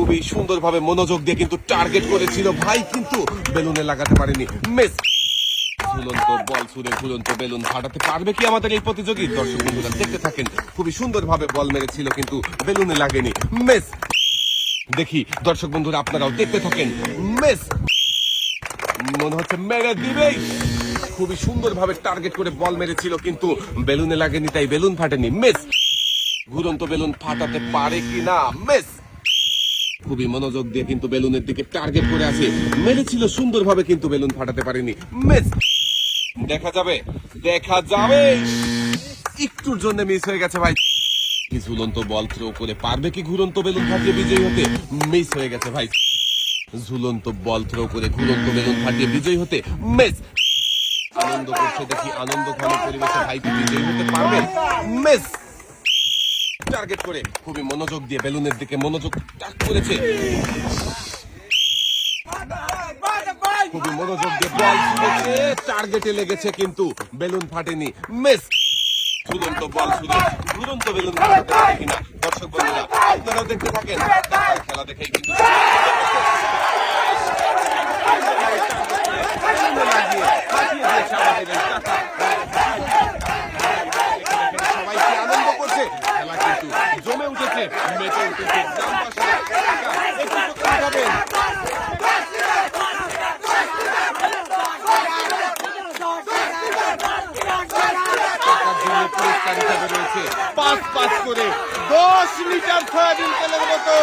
খুবই সুন্দরভাবে মনোযোগ দিয়ে কিন্তু টার্গেট করেছিল। ভাই কিন্তু বেলুনে লাগাতে পারেনি। মিস ঝুলন্ত বল ছুড়ে ঝুলন্ত বেলুন ফাটাতে পারবে কি আমাদের এই প্রতিযোগী? দর্শক বন্ধুরা, দেখতে থাকেন, খুবই সুন্দরভাবে বল মেরেছিল কিন্তু বেলুনে লাগেনি। মিস দেখি, দর্শক বন্ধুরা, আপনারাও দেখতে থাকেন। মিস মনে হচ্ছে মেরে দিবেই খুবই সুন্দরভাবে টার্গেট করে বল মেরেছিল কিন্তু বেলুনে লাগেনি, তাই বেলুন ফাটেনি। মিস ঘুরন্ত বেলুন ফাটাতে পারে কি না মিস খুবই মনোযোগ দিয়ে কিন্তু বেলুনের দিকে টার্গেট করে আছে। মেরেছিল সুন্দরভাবে কিন্তু বেলুন ফাটাতে পারেনি। দেখা যাবে দেখা যাবে। একটুর জন্য মিস হয়ে গেছে ভাই। ঝুলন্ত বল থ্রো করে পারবে কি ঘুরন্ত বেলুন ফাটিয়ে বিজয়ী হতে? মিস হয়ে গেছে ভাই। ঝুলন্ত বল থ্রো করে ঘুরন্ত বেলুন ফাটিয়ে বিজয়ী হতে? মিস আনন্দ করছে দেখি, আনন্দ ঘন পরিবেশে ভাই বিজয়ী হতে পারবে? মিস টার্গেট করে। খুবই মনোযোগ দিয়ে বেলুনের দিকে মনোযোগ টাক করেছে। খুবই মনোযোগ দিয়ে বল টার্গেটে লেগেছে কিন্তু বেলুন ফাটেনি মিস দুরন্ত বল শুধু দুরন্ত বেলুন দর্শক বন্ধুরা, আপনারাও দেখতে থাকেন। খেলা দেখেই কিন্তু লাগিয়ে ফাটিয়ে দিয়েছে আমাদের এই টাকা। সবাইকে আনন্দ করছে খেলা কিন্তু উঠেছে মেতে উঠেছে পুরস্কার হিসাবে রয়েছে পাঁচ পাঁচ করে দশ লিটার সয়াবিন তেলের মতো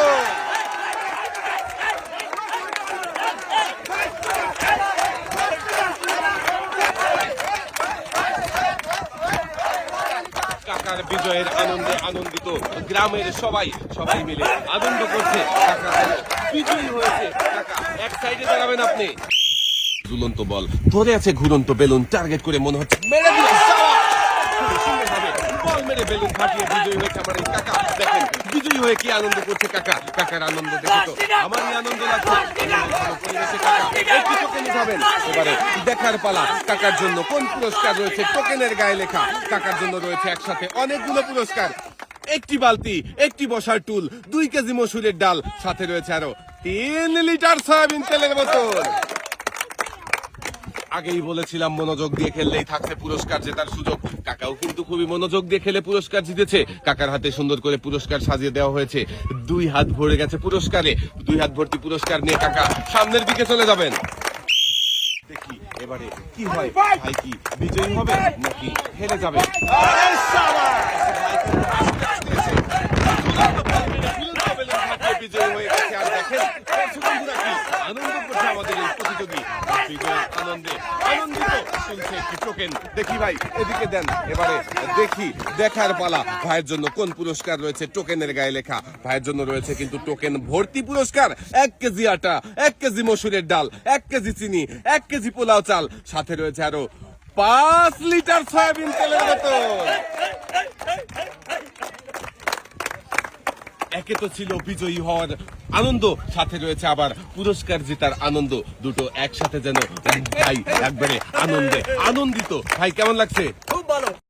কাকার বিজয়ের আনন্দে আনন্দিত গ্রামের সবাই সবাই মিলে আনন্দ করছে। বিজয়ী হয়েছে এক সাইডে দাঁড়াবেন আপনি। ঝুলন্ত বল। ধরে আছে ঘুরন্ত বেলুন টার্গেট করে মনে হচ্ছে মেরে দিল বল মেরে বেলুন ফাটিয়ে বিজয়ী হয়েছে আমার কাকা। দেখেন বিজয়ী হয়ে কি আনন্দ করছে কাকা? কাকার আনন্দ দেখে তো। আমারই আনন্দ লাগছে। দেখার পালা কাকার জন্য কোন পুরস্কার রয়েছে টোকেনের গায়ে লেখা কাকার জন্য রয়েছে একসাথে অনেকগুলো পুরস্কার। একটি বালতি, একটি বসার টুল দুই কেজি মসুরের ডাল, সাথে রয়েছে আরও তিন লিটার সয়াবিন তেলের বোতল। আগেই বলেছিলাম মনোযোগ দিয়ে খেললেই থাকছে পুরস্কার জেতার সুযোগ। কাকাও কিন্তু খুবই মনোযোগ দিয়ে খেলে পুরস্কার জিতেছে। কাকার হাতে সুন্দর করে পুরস্কার সাজিয়ে দেওয়া হয়েছে। দুই হাত ভরে গেছে পুরস্কারে। দুই হাত ভর্তি পুরস্কার নিয়ে কাকা সামনের দিকে চলে যাবেন। দেখি এবারে কি হয়। ভাই কি বিজয়ী হবে নাকি হেরে যাবে? আনন্দ করছে আমাদের এই প্রতিযোগী। ভাই, এদিকে দেন, এবারে দেখি, দেখার পালা। ভাইয়ের জন্য কোন পুরস্কার রয়েছে? টোকেনের গায়ে লেখা। ভাইয়ের জন্য রয়েছে কিন্তু টোকেন ভর্তি পুরস্কার। এক কেজি আটা, এক কেজি মসুরের ডাল, এক কেজি চিনি, এক কেজি পোলাও চাল। সাথে রয়েছে আরও পাঁচ লিটার সয়াবিন তেলের বোতল। একে তো ছিল বিজয়ী হওয়ার আনন্দ, সাথে রয়েছে আবার পুরস্কার জেতার আনন্দ। দুটো একসাথে যেন ভাই একবারে আনন্দে আনন্দিত। ভাই, কেমন লাগছে?